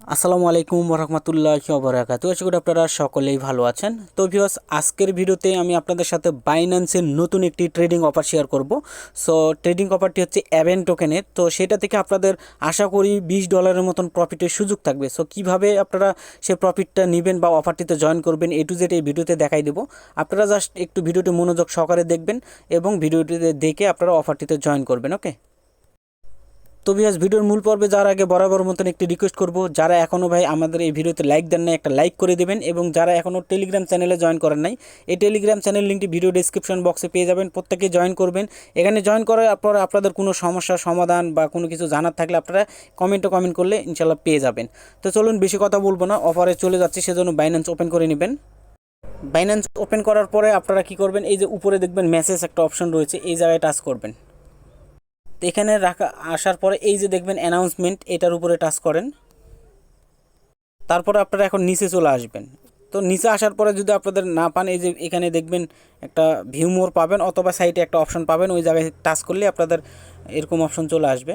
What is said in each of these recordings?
আসসালামু আলাইকুম রহমতুল্লাহ বরাকাতু আশা করি আপনারা সকলেই ভালো আছেন। তো ভিউয়ার্স আজকের ভিডিওতে আমি আপনাদের সাথে বাইন্যান্সের নতুন একটি ট্রেডিং অফার শেয়ার করব। সো ট্রেডিং অফারটি হচ্ছে অ্যাভেন টোকেনের তো সেটা থেকে আপনাদের আশা করি বিশ ডলারের মতন প্রফিটের সুযোগ থাকবে। সো কীভাবে আপনারা সে প্রফিটটা নেবেন বা অফারটিতে জয়েন করবেন এ টু জেড এই ভিডিওতে দেখাই দেবো। আপনারা জাস্ট একটু ভিডিওটি মনোযোগ সহকারে দেখবেন এবং ভিডিওটিতে দেখে আপনারা অফারটিতে জয়েন করবেন ওকে তো ভিউয়ার্স ভিডিওর মূল পর্বে যাওয়ার আগে বরাবর মতন একটি রিকোয়েস্ট করব। যারা এখনও ভাই আমাদের এই ভিডিওতে লাইক দেন নাই, একটা লাইক করে দেবেন এবং যারা এখনও টেলিগ্রাম চ্যানেলে জয়েন করেন নাই, এই টেলিগ্রাম চ্যানেল লিঙ্কটি ভিডিও ডিসক্রিপশন বক্সে পেয়ে যাবেন। প্রত্যেকে জয়েন করবেন। এখানে জয়েন করার পর আপনাদের কোনো সমস্যার সমাধান বা কোনো কিছু জানার থাকলে আপনারা কমেন্টে কমেন্ট করলে ইনশাল্লাহ পেয়ে যাবেন। তো চলুন বেশি কথা বলব না অফারে চলে যাচ্ছি, সেজন্য বাইন্যান্স ওপেন করে নেবেন। বাইন্যান্স ওপেন করার পরে আপনারা কি করবেন, এই যে উপরে দেখবেন মেসেজ একটা অপশন রয়েছে, এই জায়গায় টাচ করবেন। তো এখানে রাখা, আসার পরে এই যে দেখবেন অ্যানাউন্সমেন্ট এটার উপরে টাচ করেন। তারপরে আপনারা এখন নিচে চলে আসবেন। তো নিচে আসার পরে যদি আপনাদের না পান, এই যে এখানে দেখবেন একটা ভিউ মোর পাবেন অথবা সাইটে একটা অপশন পাবেন, ওই জায়গায় টাচ করলে আপনাদের এরকম অপশন চলে আসবে।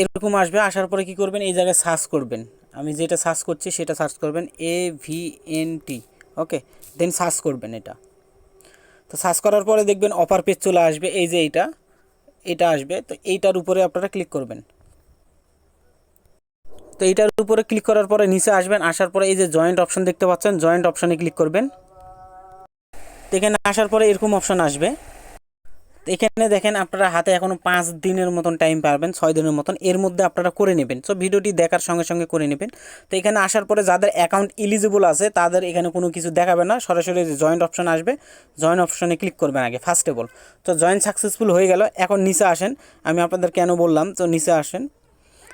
এরকম আসবে, আসার পরে কি করবেন, এই জায়গায় সার্চ করবেন। আমি যেটা সার্চ করছি, সেটা সার্চ করবেন A V N T okay then search করবেন এটা। তো সার্চ করার পরে দেখবেন অপার পেজ চলে আসবে, এই যে এইটা। এটা আসবে, তো এইটার উপরে আপনারা ক্লিক করবেন। তো এইটার উপরে ক্লিক করার পরে নিচে আসবেন, আসার পরে এই যে জয়েন্ট অপশন দেখতে পাচ্ছেন জয়েন্ট অপশনে ক্লিক করবেন। এখানে আসার পরে এরকম অপশন আসবে। এখানে দেখেন আপনারা হাতে এখনও পাঁচ দিনের মতন টাইম পাবেন ছয় দিনের মতন। এর মধ্যে আপনারা করে নেবেন। সো ভিডিওটি দেখার সঙ্গে সঙ্গে করে নেবেন। তো, এখানে আসার পরে যাদের অ্যাকাউন্ট ইলিজিবল আছে, তাদের এখানে কোনো কিছু দেখাবে না। সরাসরি জয়েন্ট অপশন আসবে জয়েন্ট অপশনে ক্লিক করবেন আগে ফার্স্ট অফ অল তো জয়েন্ট সাকসেসফুল হয়ে গেল। এখন নিচে আসেন। আমি আপনাদের কেন বললাম? তো, নিচে আসেন।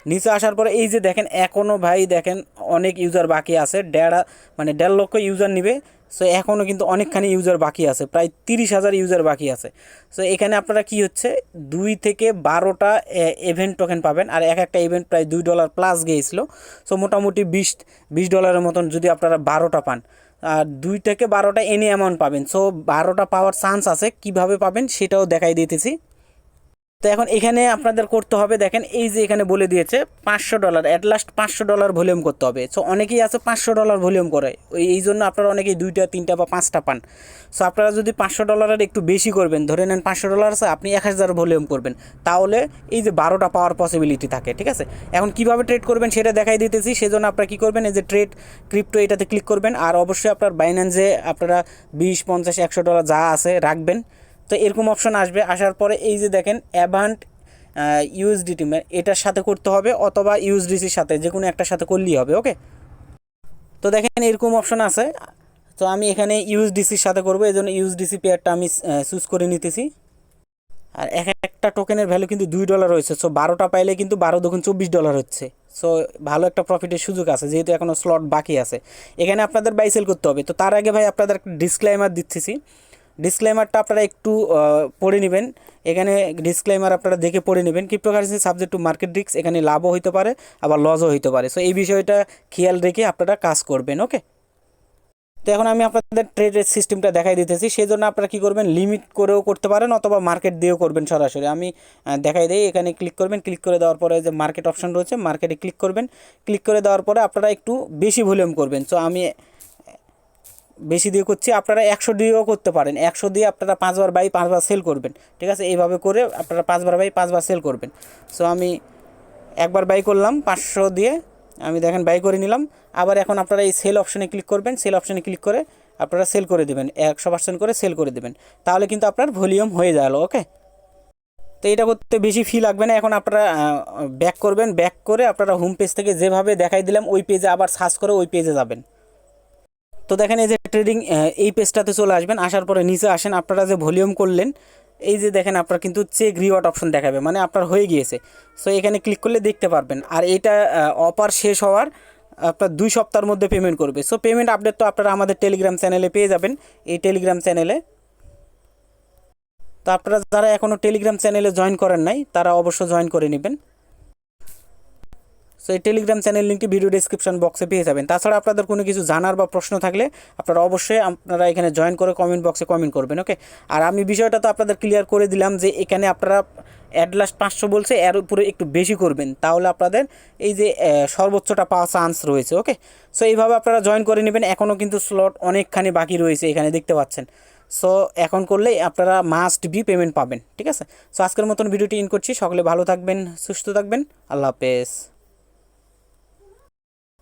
নিচে আসার পরে এই যে দেখেন এখনও ভাই দেখেন অনেক ইউজার বাকি আছে। দেড় মানে দেড় লক্ষ ইউজার নিবে। সো এখনও কিন্তু অনেকখানি ইউজার বাকি আছে, প্রায় তিরিশ হাজার ইউজার বাকি আছে। সো এখানে আপনারা কি হচ্ছে, দুই থেকে বারোটা ইভেন্ট টোকেন পাবেন, আর এক একটা ইভেন্ট প্রায় দুই ডলার প্লাস গিয়েছিল। সো মোটামুটি বিশ বিশ ডলারের মতন যদি আপনারা বারোটা পান, আর দুই থেকে বারোটা এনি অ্যামাউন্ট পাবেন। সো বারোটা পাওয়ার চান্স আছে, কীভাবে পাবেন সেটাও দেখাই দিতেছি। তো এখন এখানে আপনাদের করতে হবে, দেখেন এই যে এখানে বলে দিয়েছে, পাঁচশো ডলার অ্যাট লাস্ট পাঁচশো ডলার ভলিউম করতে হবে। সো অনেকেই আছে পাঁচশো ডলার ভলিউম করে। ওই, এই জন্য আপনারা অনেকেই দুইটা, তিনটা বা পাঁচটা পান। সো আপনারা যদি পাঁচশো ডলারের একটু বেশি করবেন, ধরে নেন পাঁচশো ডলার আছে, আপনি এক হাজার ভলিউম করবেন। তাহলে এই যে বারোটা পাওয়ার পসিবিলিটি থাকে, ঠিক আছে? এখন কীভাবে ট্রেড করবেন সেটা দেখাই দিতেছি, সেজন্য আপনারা কী করবেন, এই যে ট্রেড ক্রিপ্টো এটাতে ক্লিক করবেন। আর অবশ্যই আপনার বাইন্যান্সে আপনারা বিশ, পঞ্চাশ, একশো ডলার যা আছে রাখবেন। তো এরকম অপশন আসবে। আসার পরে এই যে দেখেন অ্যাভান্ট ইউএসডিটি এটার সাথে করতে হবে অথবা ইউএসডিসির সাথে, যে কোনো একটার সাথে করলেই হবে ওকে তো দেখেন এরকম অপশন আছে। তো আমি এখানে ইউএসডিসির সাথে করব এই জন্য ইউএসডিসি পেয়ারটা আমি চুজ করে নিতেছি। আর এক একটা টোকেনের ভ্যালু কিন্তু দুই ডলার হয়েছে সো বারোটা পাইলে কিন্তু বারো দোকান চব্বিশ ডলার হচ্ছে। সো ভালো একটা প্রফিটের সুযোগ আছে, যেহেতু এখনও স্লট বাকি আছে। এখানে আপনাদের বাইসেল করতে হবে। তো তার আগে ভাই আপনাদের একটা ডিসক্লাইমার দিচ্ছি। ডিসক্লেমারটা আপনারা একটু পড়ে নেবেন। এখানে ডিসক্লেমার আপনারা দেখে পড়ে নেবেন। ক্রিপ্টোকারেন্সি সাবজেক্ট টু মার্কেট রিক্স এখানে লাভও হইতে পারে, আবার লসও হইতে পারে। সো এই বিষয়টা খেয়াল রেখে আপনারা কাজ করবেন ওকে তো এখন আমি আপনাদের ট্রেডের সিস্টেমটা দেখাই দিতেছি। সেই জন্য আপনারা কী করবেন লিমিট করেও করতে পারেন অথবা মার্কেট দিয়েও করবেন সরাসরি। আমি দেখাই দিই, এখানে ক্লিক করবেন। ক্লিক করে দেওয়ার পরে যে মার্কেট অপশন রয়েছে মার্কেটে ক্লিক করবেন। ক্লিক করে দেওয়ার পরে আপনারা একটু বেশি ভলিউম করবেন। সো আমি বেশি দিয়ে করছি, আপনারা একশো দিয়েও করতে পারেন। একশো দিয়ে আপনারা পাঁচবার বাই পাঁচবার সেল করবেন। ঠিক আছে? এইভাবে করে আপনারা পাঁচবার বাই পাঁচবার সেল করবেন। সো আমি একবার বাই করলাম, পাঁচশো দিয়ে আমি দেখেন বাই করে নিলাম। আবার এখন আপনারা এই সেল অপশানে ক্লিক করবেন। সেল অপশানে ক্লিক করে আপনারা সেল করে দেবেন। একশো পার্সেন্ট করে সেল করে দেবেন। তাহলে কিন্তু আপনার ভলিউম হয়ে গেল ওকে তো এটা করতে বেশি ফি লাগবে না। এখন আপনারা ব্যাক করবেন। ব্যাক করে আপনারা হোম পেজ থেকে যেভাবে দেখাই দিলাম, ওই পেজে আবার সার্চ করে ওই পেজে যাবেন। তো দেখেন এই যে ট্রেডিং এই পেজটাতে চলে আসবেন, আসার পরে নিচে আসেন, আপনারা যে ভলিউম করলেন, এই যে দেখেন আপনার কিন্তু চেক রিওয়ার্ড অপশন দেখাবে মানে আপনার হয়ে গিয়েছে। সো এখানে ক্লিক করলে দেখতে পারবেন। আর এইটা অপার শেষ হওয়ার, আপনার দুই সপ্তাহের মধ্যে পেমেন্ট করবে। সো পেমেন্ট আপডেট তো আপনারা আমাদের টেলিগ্রাম চ্যানেলে পেয়ে যাবেন। এই টেলিগ্রাম চ্যানেলে তো আপনারা যারা এখনও টেলিগ্রাম চ্যানেলে জয়েন করেন নাই, তারা অবশ্য জয়েন করে নেবেন। সো এই টেলিগ্রাম চ্যানেল লিঙ্কটি ভিডিও ডিসক্রিপশন বক্সে পেয়ে যাবেন। তাছাড়া আপনাদের কোনো কিছু জানার বা প্রশ্ন থাকলে আপনারা অবশ্যই আপনারা এখানে জয়েন করে কমেন্ট বক্সে কমেন্ট করবেন ওকে আর আমি বিষয়টা তো আপনাদের ক্লিয়ার করে দিলাম যে এখানে আপনারা অ্যাট লাস্ট পাঁচশো বলছে, এর উপরে একটু বেশি করবেন। তাহলে আপনাদের এই যে সর্বোচ্চটা পাওয়া চান্স রয়েছে ওকে সো এইভাবে আপনারা জয়েন করে নেবেন। এখনও কিন্তু স্লট অনেকখানি বাকি রয়েছে এখানে দেখতে পাচ্ছেন। সো এখন করলে আপনারা মাস্ট বি পেমেন্ট পাবেন, ঠিক আছে? সো আজকের মতন ভিডিওটি ইন করছি। সকলে ভালো থাকবেন, সুস্থ থাকবেন। আল্লাহ হাফেজ।